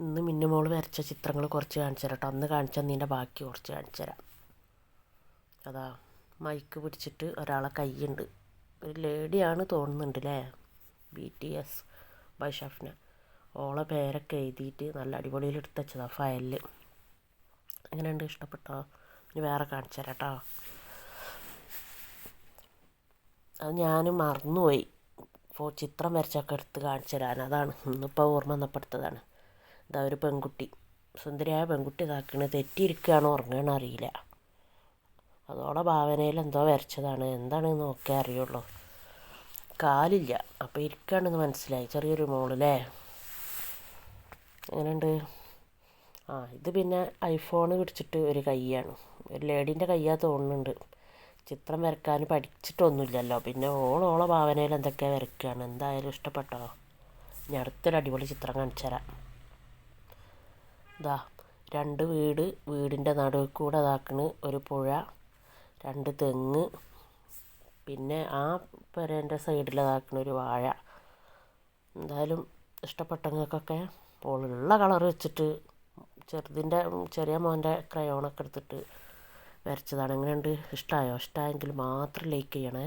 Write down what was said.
ഇന്ന് മിന്നുമോൾ വരച്ച ചിത്രങ്ങൾ കുറച്ച് കാണിച്ചു തരാം കേട്ടോ അന്ന് കാണിച്ച നീന്റെ ബാക്കി കുറച്ച് കാണിച്ചു തരാം. അതാ മൈക്ക് പിടിച്ചിട്ട് ഒരാളെ കൈയുണ്ട് ഒരു ലേഡിയാണ് തോന്നുന്നുണ്ട് അല്ലേ B T S by Shafna ഓളെ പേരൊക്കെ എഴുതിയിട്ട് നല്ല അടിപൊളിയിൽ എടുത്ത് ഫയലിൽ എങ്ങനെയുണ്ട്? ഇഷ്ടപ്പെട്ടോ? ഇനി വേറെ കാണിച്ചു തരാം കേട്ടോ അത് ഞാൻ മറന്നുപോയി. ചിത്രം വരച്ചൊക്കെ എടുത്ത് കാണിച്ചു തരാൻ. അതാണ്. ഇന്നിപ്പോൾ ഓർമ്മ വന്നപ്പോൾ എടുത്തതാണ്. ഇതാ ഒരു പെൺകുട്ടി. സുന്ദരിയായ പെൺകുട്ടി ഇതാക്കണ് തെറ്റിയിരിക്കുകയാണോ ഉറങ്ങുകയാണോ അറിയില്ല. അതോടെ ഭാവനയിൽ എന്തോ വരച്ചതാണ്. എന്താണെന്ന് നോക്കേ അറിയുള്ളൂ. കാലില്ല. അപ്പോൾ ഇരിക്കുകയാണെന്ന് മനസ്സിലായി. ചെറിയൊരു മോളല്ലേ എങ്ങനെയുണ്ട്? ആ ഇത് പിന്നെ ഐഫോൺ പിടിച്ചിട്ട് ഒരു കൈയാണ്. ഒരു ലേഡീന്റെ കൈയാ തോന്നുന്നുണ്ട്. ചിത്രം വരക്കാൻ പഠിച്ചിട്ടൊന്നുമില്ലല്ലോ. പിന്നെ ഓളോളെ ഭാവനയിൽ എന്തൊക്കെയാണ് വരയ്ക്കുകയാണ്? എന്തായാലും ഇഷ്ടപ്പെട്ടോ? ഞാൻ അടുത്തൊരു അടിപൊളി ചിത്രം കാണിച്ചു തരാം ഇതാ രണ്ട് വീട് വീടിന്റെ നടുവിൽ കൂടെ ഇതാക്കണ്. ഒരു പുഴ രണ്ട് തെങ്ങ്. പിന്നെ ആ പുരേന്റെ സൈഡിൽ ഇതാക്കണ ഒരു വാഴ. എന്തായാലും ഇഷ്ടപ്പെട്ടങ്ങൾക്കൊക്കെ ഉള്ള കളർ വെച്ചിട്ട് ചെറുതിന്റെ ചെറിയ മോന്റെ ക്രയോണൊക്കെ എടുത്തിട്ട് വരച്ചതാണ്. എങ്ങനെയുണ്ട്? ഇഷ്ടമായോ ഇഷ്ടമായെങ്കിൽ മാത്രം ലൈക്ക് ചെയ്യണേ.